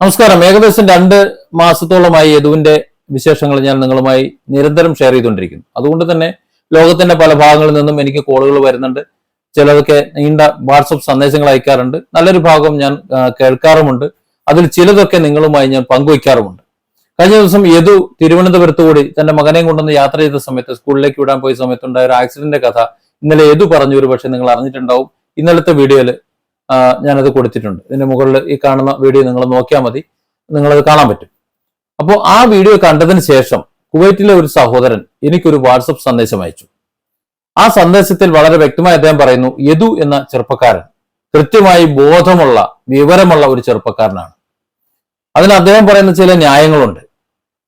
നമസ്കാരം. ഏകദേശം രണ്ട് മാസത്തോളമായി യദുവിന്റെ വിശേഷങ്ങൾ ഞാൻ നിങ്ങളുമായി നിരന്തരം ഷെയർ ചെയ്തുകൊണ്ടിരിക്കുന്നു. അതുകൊണ്ട് തന്നെ ലോകത്തിന്റെ പല ഭാഗങ്ങളിൽ നിന്നും എനിക്ക് കോളുകൾ വരുന്നുണ്ട്. ചിലതൊക്കെ നീണ്ട വാട്സപ്പ് സന്ദേശങ്ങൾ അയക്കാറുണ്ട്. നല്ലൊരു ഭാഗം ഞാൻ കേൾക്കാറുമുണ്ട്. അതിൽ ചിലതൊക്കെ നിങ്ങളുമായി ഞാൻ പങ്കുവയ്ക്കാറുമുണ്ട്. കഴിഞ്ഞ ദിവസം യദു തിരുവനന്തപുരത്ത് കൂടി തന്റെ മകനെയും കൊണ്ടുവന്ന് യാത്ര ചെയ്ത സമയത്ത് സ്കൂളിലേക്ക് വിടാൻ പോയ സമയത്തുണ്ടായ ഒരു ആക്സിഡന്റിന്റെ കഥ ഇന്നലെ യദു പറഞ്ഞു. ഒരു പക്ഷെ നിങ്ങൾ അറിഞ്ഞിട്ടുണ്ടാവും. ഇന്നലത്തെ വീഡിയോയിൽ ഞാനത് കൊടുത്തിട്ടുണ്ട്. ഇതിന്റെ മുകളിൽ ഈ കാണുന്ന വീഡിയോ നിങ്ങൾ നോക്കിയാൽ മതി. നിങ്ങളത് കാണാൻ പറ്റും. അപ്പോൾ ആ വീഡിയോ കണ്ടതിന് ശേഷം കുവൈറ്റിലെ ഒരു സഹോദരൻ എനിക്കൊരു വാട്സപ്പ് സന്ദേശം അയച്ചു. ആ സന്ദേശത്തിൽ വളരെ വ്യക്തമായി അദ്ദേഹം പറയുന്നു യദു എന്ന ചെറുപ്പക്കാരൻ കൃത്യമായി ബോധമുള്ള വിവരമുള്ള ഒരു ചെറുപ്പക്കാരനാണ്. അതിന് അദ്ദേഹം പറയുന്ന ചില ന്യായങ്ങളുണ്ട്.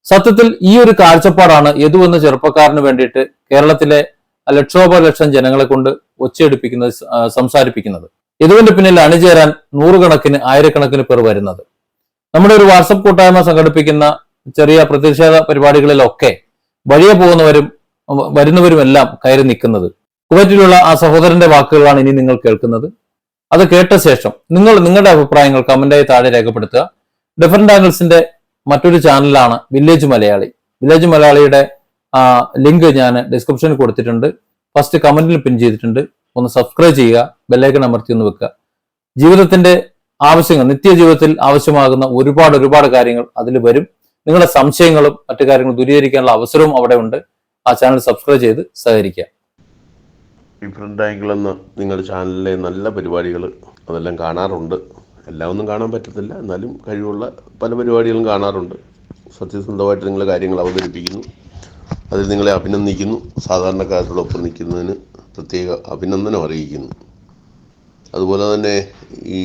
സത്യത്തിൽ ഈ ഒരു കാഴ്ചപ്പാടാണ് യദു എന്ന ചെറുപ്പക്കാരന് വേണ്ടിയിട്ട് കേരളത്തിലെ ലക്ഷോപലക്ഷം ജനങ്ങളെ കൊണ്ട് ഒച്ചയെടുപ്പിക്കുന്നത് സംസാരിപ്പിക്കുന്നത്. യദുവിന്റെ പിന്നിൽ അണിചേരാൻ നൂറുകണക്കിന് ആയിരക്കണക്കിന് പേർ വരുന്നത്. നമ്മുടെ ഒരു വാട്സപ്പ് കൂട്ടായ്മ സംഘടിപ്പിക്കുന്ന ചെറിയ പ്രതിഷേധ പരിപാടികളിലൊക്കെ വഴിയെ പോകുന്നവരും വരുന്നവരുമെല്ലാം കയറി നിൽക്കുന്നത്. കുവൈറ്റിലുള്ള ആ സഹോദരന്റെ വാക്കുകളാണ് ഇനി നിങ്ങൾ കേൾക്കുന്നത്. അത് കേട്ട ശേഷം നിങ്ങൾ നിങ്ങളുടെ അഭിപ്രായങ്ങൾ കമന്റായി താഴെ രേഖപ്പെടുത്തുക. ഡിഫറെന്റ് ആംഗിൾസിന്റെ മറ്റൊരു ചാനലാണ് വില്ലേജ് മലയാളി വില്ലേജ് മലയാളിയുടെ ലിങ്ക് ഞാൻ ഡിസ്ക്രിപ്ഷനിൽ കൊടുത്തിട്ടുണ്ട്. ഫസ്റ്റ് കമന്റിൽ പിൻ ചെയ്തിട്ടുണ്ട്. ഒന്ന് സബ്സ്ക്രൈബ് ചെയ്യുക ബെല്ലൈക്കൺ അമർത്തി ഒന്ന് വെക്കുക. ജീവിതത്തിന്റെ ആവശ്യങ്ങൾ നിത്യജീവിതത്തിൽ ആവശ്യമാകുന്ന ഒരുപാട് ഒരുപാട് കാര്യങ്ങൾ അതിൽ വരും. നിങ്ങളുടെ സംശയങ്ങളും മറ്റു കാര്യങ്ങളും ദൂരീകരിക്കാനുള്ള അവസരവും അവിടെ ഉണ്ട്. ആ ചാനൽ സബ്സ്ക്രൈബ് ചെയ്ത് സഹകരിക്കുക. ഡിഫറെന്റ് ആംഗിൾ എന്ന നിങ്ങളുടെ ചാനലിലെ നല്ല പരിപാടികൾ അതെല്ലാം കാണാറുണ്ട്. എല്ലാം ഒന്നും കാണാൻ പറ്റത്തില്ല. എന്നാലും കഴിവുള്ള പല പരിപാടികളും കാണാറുണ്ട്. സത്യസന്ധമായിട്ട് നിങ്ങൾ കാര്യങ്ങൾ അവതരിപ്പിക്കുന്നു. അതിൽ നിങ്ങളെ അഭിനന്ദിക്കുന്നു. സാധാരണക്കാരോടൊപ്പം നിൽക്കുന്നതിന് പ്രത്യേക അഭിനന്ദനം അറിയിക്കുന്നു. അതുപോലെ തന്നെ ഈ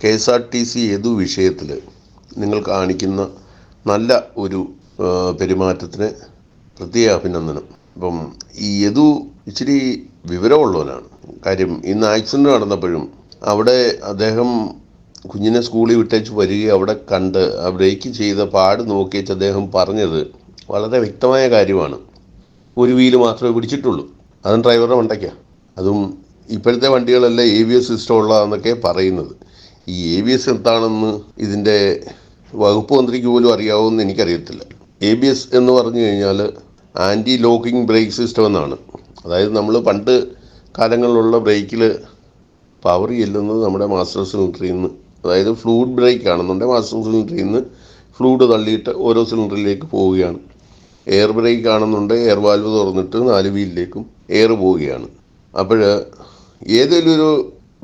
K S R T C ഏതു വിഷയത്തിൽ നിങ്ങൾ കാണിക്കുന്ന നല്ല ഒരു പെരുമാറ്റത്തിന് പ്രത്യേക അഭിനന്ദനം. ഇപ്പം ഈ യദു ഇച്ചിരി വിവരമുള്ളവനാണ് കാര്യം ഇന്ന് ആക്സിഡന്റ് നടന്നപ്പോഴും അവിടെ അദ്ദേഹം കുഞ്ഞിനെ സ്കൂളിൽ വിട്ടേച്ച് വരികയും അവിടെ കണ്ട് ആ ബ്രേക്ക് ചെയ്ത പാട് നോക്കിയിട്ട് അദ്ദേഹം പറഞ്ഞത് വളരെ വ്യക്തമായ കാര്യമാണ്. ഒരു വീൽ മാത്രമേ പിടിച്ചിട്ടുള്ളൂ. അതും ഡ്രൈവറുടെ മണ്ടയ്ക്കാണ് അതും ഇപ്പോഴത്തെ വണ്ടികളെല്ലാം എ വി എസ് സിസ്റ്റം ഉള്ളതാണെന്നൊക്കെ പറയുന്നത്. ഈ എ വി എസ് എന്താണെന്ന് ഇതിന്റെ വകുപ്പ് മന്ത്രിക്ക് പോലും അറിയാവുമെന്ന് എനിക്കറിയത്തില്ല. എ ബി എസ് എന്ന് പറഞ്ഞു കഴിഞ്ഞാൽ ആന്റി ലോക്കിംഗ് ബ്രേക്ക് സിസ്റ്റം എന്നാണ്. അതായത് നമ്മൾ പണ്ട് കാലങ്ങളിലുള്ള ബ്രേക്കിൽ പവർ ചെല്ലുന്നത് നമ്മുടെ മാസ്റ്റർ സിലിണ്ടറിൽ നിന്ന്. അതായത് ഫ്ലൂഡ് ബ്രേക്ക് ആണെന്നുണ്ടെങ്കിൽ മാസ്റ്റർ സിലിണ്ടറിൽ നിന്ന് ഫ്ലൂഡ് തള്ളിയിട്ട് ഓരോ സിലിണ്ടറിലേക്ക് പോവുകയാണ്. എയർ ബ്രേക്ക് ആണെന്നുണ്ട് എയർ വാൽവ് തുറന്നിട്ട് നാല് വീലിലേക്കും എയർ പോവുകയാണ് അപ്പോൾ ഏതെങ്കിലും ഒരു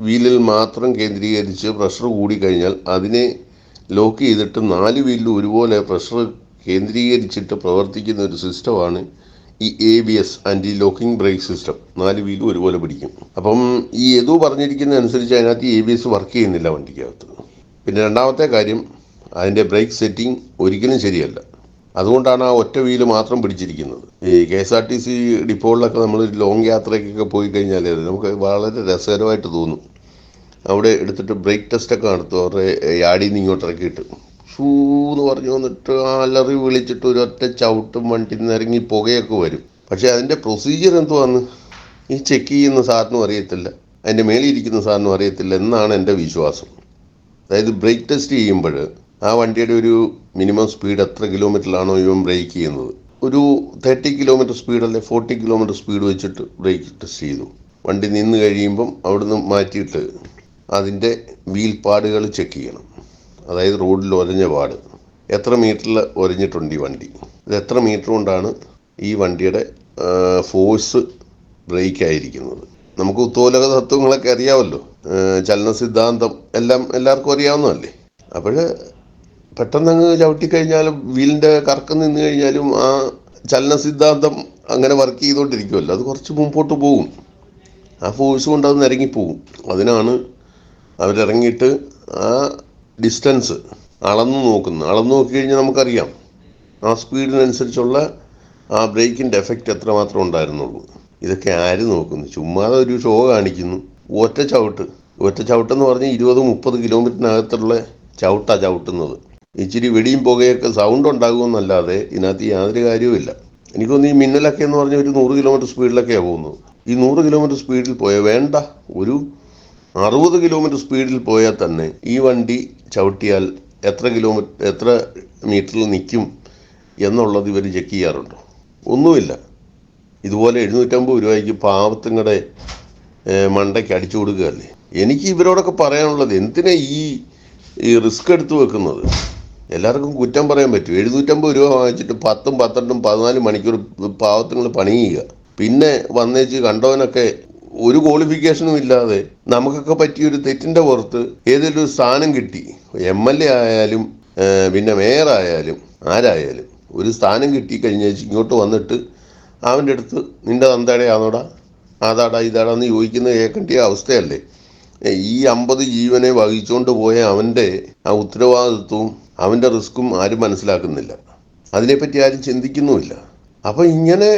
വീലിൽ മാത്രം കേന്ദ്രീകരിച്ച് പ്രഷർ കൂടിക്കഴിഞ്ഞാൽ അതിനെ ലോക്ക് ചെയ്തിട്ട് നാല് വീലിലും ഒരുപോലെ പ്രഷർ കേന്ദ്രീകരിച്ചിട്ട് പ്രവർത്തിക്കുന്ന ഒരു സിസ്റ്റമാണ് ഈ A B S anti locking brake system നാല് വീലും ഒരുപോലെ പിടിക്കും. അപ്പം ഈ എതു പറഞ്ഞിരിക്കുന്ന അനുസരിച്ച് അതിനകത്ത് എ ബി എസ് വർക്ക് ചെയ്യുന്നില്ല വണ്ടിക്കകത്ത്. പിന്നെ രണ്ടാമത്തെ കാര്യം അതിന്റെ ബ്രേക്ക് സെറ്റിംഗ് ഒരിക്കലും ശരിയല്ല. അതുകൊണ്ടാണ് ആ ഒറ്റ വീൽ മാത്രം പിടിച്ചിരിക്കുന്നത്. ഈ K S R T C ഡിപ്പോകളിലൊക്കെ നമ്മൾ ലോങ് യാത്രയ്ക്കൊക്കെ പോയി കഴിഞ്ഞാൽ നമുക്ക് വളരെ രസകരമായിട്ട് തോന്നും. അവിടെ എടുത്തിട്ട് ബ്രേക്ക് ടെസ്റ്റൊക്കെ നടത്തും. അവരുടെ യാടിയിൽ നിന്ന് ഇങ്ങോട്ട് ഇറക്കിയിട്ട്. ഷൂ എന്ന് പറഞ്ഞു വന്നിട്ട് അലറി വിളിച്ചിട്ട് ഒരു ഒറ്റ ചവിട്ടും വണ്ടിയിൽ നിന്ന് ഇറങ്ങി പുകയൊക്കെ വരും. പക്ഷേ അതിന്റെ പ്രൊസീജിയർ എന്തുവാന്ന്? ഈ ചെക്ക് ചെയ്യുന്ന സാറിനും അറിയത്തില്ല. അതിന്റെ മേളിയിരിക്കുന്ന സാറിനും അറിയത്തില്ല എന്നാണ് എന്റെ വിശ്വാസം. അതായത് ബ്രേക്ക് ടെസ്റ്റ് ചെയ്യുമ്പോൾ ആ വണ്ടിയുടെ ഒരു മിനിമം സ്പീഡ് എത്ര കിലോമീറ്ററിലാണോ ഇവൻ ബ്രേക്ക് ചെയ്യുന്നത്. ഒരു തേർട്ടി കിലോമീറ്റർ സ്പീഡ് അല്ലെ ഫോർട്ടി കിലോമീറ്റർ സ്പീഡ് വെച്ചിട്ട് ബ്രേക്ക് ടെസ്റ്റ് ചെയ്തു. വണ്ടി നിന്ന് കഴിയുമ്പം അവിടുന്ന് മാറ്റിയിട്ട് അതിന്റെ വീൽ പാടുകൾ ചെക്ക് ചെയ്യണം. അതായത് റോഡിൽ ഒരഞ്ഞ പാട്. എത്ര മീറ്ററിൽ ഒരഞ്ഞിട്ടുണ്ട് ഈ വണ്ടി? ഇത് എത്ര മീറ്റർ കൊണ്ടാണ് ഈ വണ്ടിയുടെ ഫോഴ്സ് ബ്രേക്ക് ആയിരിക്കുന്നത്? നമുക്ക് ഉത്തോലക തത്വങ്ങളൊക്കെ അറിയാമല്ലോ. ചലന സിദ്ധാന്തം എല്ലാം എല്ലാവർക്കും അറിയാവുന്നതല്ലേ? അപ്പോൾ പെട്ടെന്ന് അങ്ങ് ചവിട്ടിക്കഴിഞ്ഞാലും വീലിന്റെ കറക്കം നിന്ന് കഴിഞ്ഞാലും ആ ചലന സിദ്ധാന്തം അങ്ങനെ വർക്ക് ചെയ്തുകൊണ്ടിരിക്കുമല്ലോ അത് കുറച്ച് മുമ്പോട്ട് പോകും. ആ ഫോഴ്സ് കൊണ്ട് അത് നിരങ്ങിപ്പോകും അതിനാണ് അവരിറങ്ങിയിട്ട് ആ ഡിസ്റ്റൻസ് അളന്നു നോക്കുന്നത്. അളന്നു നോക്കി കഴിഞ്ഞാൽ നമുക്കറിയാം. ആ സ്പീഡിനനുസരിച്ചുള്ള ആ ബ്രേക്കിന്റെ എഫക്റ്റ് എത്രമാത്രം ഉണ്ടായിരുന്നുള്ളൂ. ഇതൊക്കെ ആര് നോക്കുന്നു? ചുമ്മാതെ ഒരു ഷോ കാണിക്കുന്നു. ഒറ്റ ചവിട്ട്. ഒറ്റ ചവിട്ടെന്ന് പറഞ്ഞാൽ ഇരുപത് മുപ്പത് കിലോമീറ്ററിനകത്തുള്ള ചവിട്ടാണ് ചവിട്ടുന്നത്. ഇച്ചിരി വെടിയും പുകയൊക്കെ സൗണ്ട് ഉണ്ടാകുമെന്നല്ലാതെ ഇതിനകത്ത് യാതൊരു കാര്യവുമില്ല. എനിക്കൊന്ന് ഈ മിന്നലൊക്കെ എന്ന് പറഞ്ഞാൽ ഒരു നൂറ് കിലോമീറ്റർ സ്പീഡിലൊക്കെയാണ് പോകുന്നത്. ഈ നൂറ് കിലോമീറ്റർ സ്പീഡിൽ പോയാൽ വേണ്ട. ഒരു അറുപത് കിലോമീറ്റർ സ്പീഡിൽ പോയാൽ തന്നെ ഈ വണ്ടി ചവിട്ടിയാൽ എത്ര കിലോമീറ്റർ എത്ര മീറ്ററിൽ നിൽക്കും എന്നുള്ളത് ഇവർ ചെക്ക് ചെയ്യാറുണ്ടോ. ഒന്നുമില്ല. ഇതുപോലെ എഴുന്നൂറ്റമ്പത് രൂപയ്ക്ക് പാവത്തുങ്ങളുടെ മണ്ടയ്ക്ക് അടിച്ചു കൊടുക്കുകയല്ലേ? എനിക്ക് ഇവരോടൊക്കെ പറയാനുള്ളത് എന്തിനാ ഈ റിസ്ക് എടുത്ത് വെക്കുന്നത്? എല്ലാവർക്കും കുറ്റം പറയാൻ പറ്റും. എഴുന്നൂറ്റമ്പത് രൂപ വാങ്ങിച്ചിട്ട് പത്തും പന്ത്രണ്ടും പതിനാല് മണിക്കൂർ പാവത്തിങ്ങൾ പണി ചെയ്യുക. പിന്നെ വന്നേച്ച് കണ്ടവനൊക്കെ ഒരു ക്വാളിഫിക്കേഷനും ഇല്ലാതെ നമുക്കൊക്കെ പറ്റിയൊരു തെറ്റിന്റെ പുറത്ത് ഏതെങ്കിലും ഒരു സ്ഥാനം കിട്ടി. എം എൽ എ ആയാലും പിന്നെ മേയർ ആയാലും ആരായാലും ഒരു സ്ഥാനം കിട്ടി കഴിഞ്ഞേച്ച് ഇങ്ങോട്ട് വന്നിട്ട് അവന്റെ അടുത്ത് നിന്റെ തന്തടയാണോടാ അതാടാ ഇതാടാന്ന് ചോദിക്കുന്നത് കേൾക്കേണ്ട അവസ്ഥയല്ലേ. ഈ അമ്പത് ജീവനെ വഹിച്ചുകൊണ്ട് പോയ അവന്റെ ആ ഉത്തരവാദിത്വവും അവന്റെ റിസ്ക്കും ആരും മനസ്സിലാക്കുന്നില്ല. അതിനെപ്പറ്റി ആരും ചിന്തിക്കുന്നുമില്ല. അപ്പോൾ ഇങ്ങനെ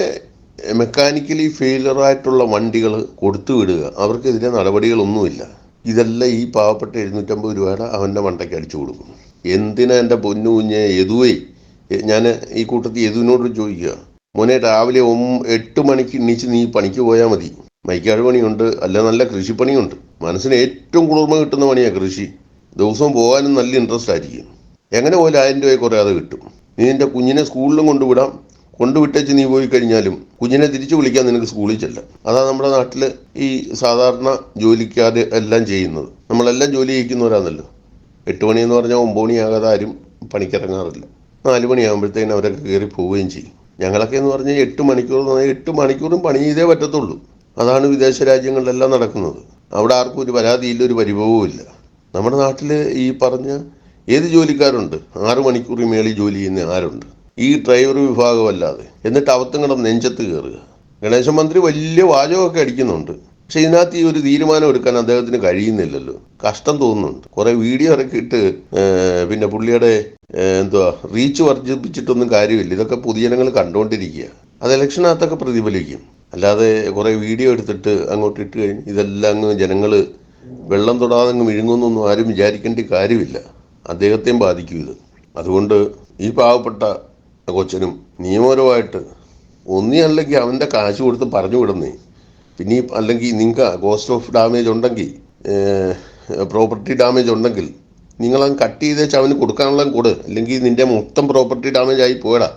മെക്കാനിക്കലി ഫെയിലറായിട്ടുള്ള വണ്ടികൾ കൊടുത്തു വിടുക അവർക്കെതിരെ നടപടികളൊന്നുമില്ല. ഇതെല്ലാം ഈ പാവപ്പെട്ട എഴുന്നൂറ്റമ്പത് രൂപയുടെ അവന്റെ മണ്ടയ്ക്ക് അടിച്ചു കൊടുക്കും. എന്തിനാ എന്റെ പൊന്നു കുഞ്ഞെ യദുവേ? ഞാൻ ഈ കൂട്ടത്തിൽ യദുവിനോട് ചോദിക്കുക. മോനെ രാവിലെ ഒം എട്ട് മണിക്ക് എണീച്ച് നീ പണിക്ക് പോയാൽ മതി. മൈക്കാട് പണിയുണ്ട് അല്ല നല്ല കൃഷിപ്പണിയുണ്ട്. മനസ്സിന് ഏറ്റവും കുളിർമ കിട്ടുന്ന പണിയാണ് കൃഷി. ദിവസവും പോകാനും നല്ല ഇൻട്രസ്റ്റ് ആയിരിക്കും. എങ്ങനെ പോയാലും ആയിരം രൂപയെ കുറയാതെ കിട്ടും? നീ നിന്റെ കുഞ്ഞിനെ സ്കൂളിലും കൊണ്ടുവിടാം. കൊണ്ടുവിട്ടേച്ച് നീ പോയി കഴിഞ്ഞാലും കുഞ്ഞിനെ തിരിച്ചു വിളിക്കാൻ നിനക്ക് സ്കൂളിൽ ചെല്ലാം. അതാ നമ്മുടെ നാട്ടിൽ ഈ സാധാരണ ജോലിക്കാർ എല്ലാം ചെയ്യുന്നത്. നമ്മളെല്ലാം ജോലി ചെയ്യിക്കുന്നവരാണല്ലോ എട്ട് മണിയെന്ന് പറഞ്ഞാൽ ഒമ്പത് മണിയാകാതെ ആരും പണിക്കിറങ്ങാറില്ല. നാല് മണിയാകുമ്പോഴത്തേനും അവരൊക്കെ കയറി പോവുകയും ചെയ്യും. ഞങ്ങളൊക്കെ എന്ന് പറഞ്ഞാൽ എട്ട് മണിക്കൂർ എന്ന് പറഞ്ഞാൽ എട്ട് മണിക്കൂറും പണി ചെയ്തേ പറ്റത്തുള്ളൂ. അതാണ് വിദേശ രാജ്യങ്ങളിലെല്ലാം നടക്കുന്നത്. അവിടെ ആർക്കും ഒരു പരാതിയില്ല ഒരു പരിഭവവും ഇല്ല നമ്മുടെ നാട്ടിൽ ഈ പറഞ്ഞ ഏത് ജോലിക്കാരുണ്ട്? ആറു മണിക്കൂർ മേളിൽ ജോലി ചെയ്യുന്ന ആരുണ്ട്? ഈ ഡ്രൈവർ വിഭാഗമല്ലാതെ. എന്നിട്ട് അവത്തും കിടന്ന് നെഞ്ചത്ത് കയറുക. ഗണേശ മന്ത്രി വലിയ വാചകമൊക്കെ അടിക്കുന്നുണ്ട്. പക്ഷെ ഇതിനകത്ത് ഈ ഒരു തീരുമാനം എടുക്കാൻ അദ്ദേഹത്തിന് കഴിയുന്നില്ലല്ലോ. കഷ്ടം തോന്നുന്നുണ്ട്. കുറെ വീഡിയോ ഇറക്കിയിട്ട് പിന്നെ പുള്ളിയുടെ എന്തുവാ റീച്ച് വർദ്ധിപ്പിച്ചിട്ടൊന്നും കാര്യമില്ല. ഇതൊക്കെ പൊതുജനങ്ങൾ കണ്ടുകൊണ്ടിരിക്കുക അത് ഇലക്ഷനകത്തൊക്കെ പ്രതിഫലിക്കും. അല്ലാതെ കുറെ വീഡിയോ എടുത്തിട്ട് അങ്ങോട്ട് ഇട്ട് കഴിഞ്ഞ് ഇതെല്ലാം അങ്ങ് ജനങ്ങൾ വെള്ളം തൊടാതെ അങ്ങ് വിഴുങ്ങുന്നൊന്നും ആരും വിചാരിക്കേണ്ട കാര്യമില്ല. അദ്ദേഹത്തെയും ബാധിക്കും ഇത്. അതുകൊണ്ട് ഈ പാവപ്പെട്ട കൊച്ചനും നിയമപരമായിട്ട് ഒന്നി അല്ലെങ്കിൽ അവന്റെ കാശ് കൊടുത്ത് പറഞ്ഞു വിടുന്നേ. പിന്നെ അല്ലെങ്കിൽ നിങ്ങൾക്ക് കോസ്റ്റ് ഓഫ് ഡാമേജ് ഉണ്ടെങ്കിൽ പ്രോപ്പർട്ടി ഡാമേജ് ഉണ്ടെങ്കിൽ നിങ്ങളത് കട്ട് ചെയ്തേച്ച് അവന് കൊടുക്കാനുള്ള കൂടെ. അല്ലെങ്കിൽ നിന്റെ മൊത്തം പ്രോപ്പർട്ടി ഡാമേജ് ആയി പോയടാ.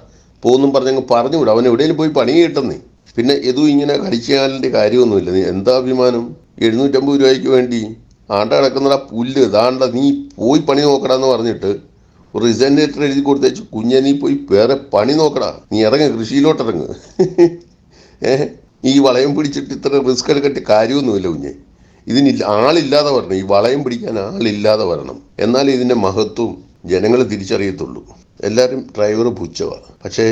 പോകുന്നും പറഞ്ഞങ്ങ് പറഞ്ഞു വിടും. അവൻ എവിടെയെങ്കിലും പോയി പണി കിട്ടുന്നേ. പിന്നെ ഇതും ഇങ്ങനെ കടിച്ചാലിന്റെ കാര്യമൊന്നുമില്ല. എന്താ അഭിമാനം? എഴുന്നൂറ്റമ്പത് രൂപയ്ക്ക് വേണ്ടി ആണ്ട കിടക്കുന്ന പുല്ല് ഇതാണ്ട നീ പോയി പണി നോക്കടാന്ന് പറഞ്ഞിട്ട് ഒരു റിസൈൻ എഴുതി കൊടുത്തേച്ച് കുഞ്ഞെ നീ പോയി വേറെ പണി നോക്കടാ. നീ ഇറങ്ങ് കൃഷിയിലോട്ട് ഇറങ്ങ് ഏഹ്? ഈ വളയം പിടിച്ചിട്ട് ഇത്ര റിസ്ക് എടുക്കട്ട് കാര്യമൊന്നുമില്ല കുഞ്ഞെ. ഇതിന് ആളില്ലാതെ വരണം. ഈ വളയം പിടിക്കാൻ ആളില്ലാതെ വരണം. എന്നാൽ ഇതിന്റെ മഹത്വം ജനങ്ങൾ തിരിച്ചറിയത്തുള്ളൂ. എല്ലാവരും ഡ്രൈവർ പുച്ഛമാണ് പക്ഷേ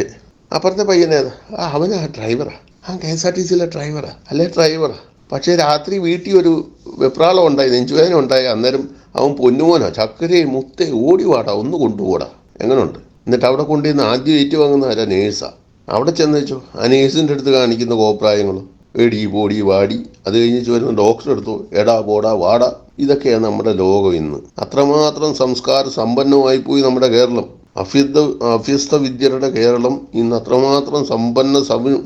അപ്പുറത്തെ പയ്യനേതാ ആ അവനാ ഡ്രൈവറാ ആ. കെ എസ് ആർ ടി സിയിലെ ഡ്രൈവറാ അല്ലേ ഡ്രൈവറാ പക്ഷേ രാത്രി വീട്ടിൽ ഒരു വെപ്രാളം ഉണ്ടായി നെഞ്ചുവേദന ഉണ്ടായി. അന്നേരം അവൻ പൊന്നുമോനോ ചക്കരയെ മുത്തേ ഓടി വാടാ ഒന്ന് കൊണ്ടുപോടാ. എങ്ങനെയുണ്ട് എന്നിട്ട് അവിടെ കൊണ്ടുവന്ന് ആദ്യം ഏറ്റു വാങ്ങുന്ന ആരാ? നേഴ്സാ. അവിടെ ചെന്ന് വെച്ചോ? ആ നേഴ്സിന്റെ അടുത്ത് കാണിക്കുന്ന കോപ്രായങ്ങളും എടി പോടി വാടി. അത് കഴിഞ്ഞ് വരുന്ന ഡോക്ടറെ എടുത്തു. എടാ പോടാ വാടാ. ഇതൊക്കെയാണ് നമ്മുടെ ലോകം ഇന്ന്. അത്രമാത്രം സംസ്കാര സമ്പന്നമായി പോയി നമ്മുടെ കേരളം. അഭ്യസ്ത അഭ്യസ്ത വിദ്യരുടെ കേരളം ഇന്ന് അത്രമാത്രം സമ്പന്ന സമ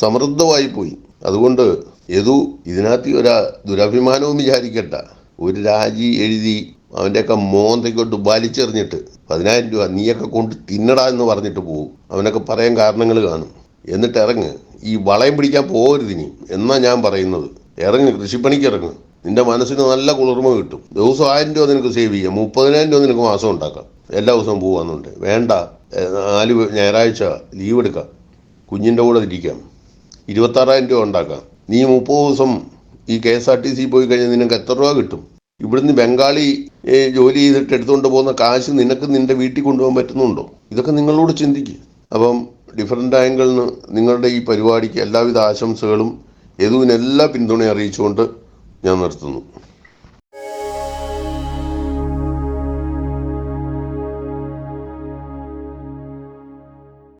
സമൃദ്ധമായി പോയി. അതുകൊണ്ട് യദു ഇതിനകത്ത് ഒരു ദുരഭിമാനവും വിചാരിക്കട്ട ഒരു രാജി എഴുതി അവന്റെയൊക്കെ മോന്തയ്ക്കോട്ട് വലിച്ചെറിഞ്ഞിട്ട് പതിനായിരം രൂപ നീയൊക്കെ കൊണ്ട് തിന്നടാ എന്ന് പറഞ്ഞിട്ട് പോകും അവനൊക്കെ പറയാൻ കാരണങ്ങൾ കാണും. എന്നിട്ട് ഇറങ്ങ്. ഈ വളയം പിടിക്കാൻ പോകരുത് ഇനി. എന്നാ ഞാൻ പറയുന്നത്. ഇറങ്ങ് കൃഷിപ്പണിക്ക് ഇറങ്ങ്. നിന്റെ മനസ്സിന് നല്ല കുളിർമ കിട്ടും. ദിവസം ആയിരം രൂപ നിനക്ക് സേവ് ചെയ്യാം. മുപ്പതിനായിരം രൂപ നിനക്ക് മാസം ഉണ്ടാക്കാം. എല്ലാ ദിവസവും പോകാന്നുണ്ട് വേണ്ട. നാല് ഞായറാഴ്ച ലീവ് എടുക്കാം. കുഞ്ഞിന്റെ കൂടെ ഇരിക്കാം ഇരുപത്താറായിരം രൂപ ഉണ്ടാക്കാം. നീ മുപ്പത് ദിവസം ഈ K S R T C പോയി കഴിഞ്ഞാൽ നിനക്ക് എത്ര രൂപ കിട്ടും? ഇവിടുന്ന് ബംഗാളി ജോലി ചെയ്തിട്ട് എടുത്തുകൊണ്ട് പോകുന്ന കാശ് നിനക്ക് നിന്റെ വീട്ടിൽ കൊണ്ടുപോകാൻ പറ്റുന്നുണ്ടോ? ഇതൊക്കെ നിങ്ങളോട് ചിന്തിക്കുക അപ്പം ഡിഫറെന്റ് ആംഗിളിൽ നിന്ന് നിങ്ങളുടെ ഈ പരിപാടിക്ക് എല്ലാവിധ ആശംസകളും യദുവിനെല്ലാ പിന്തുണയും അറിയിച്ചുകൊണ്ട് ഞാൻ നിർത്തുന്നു.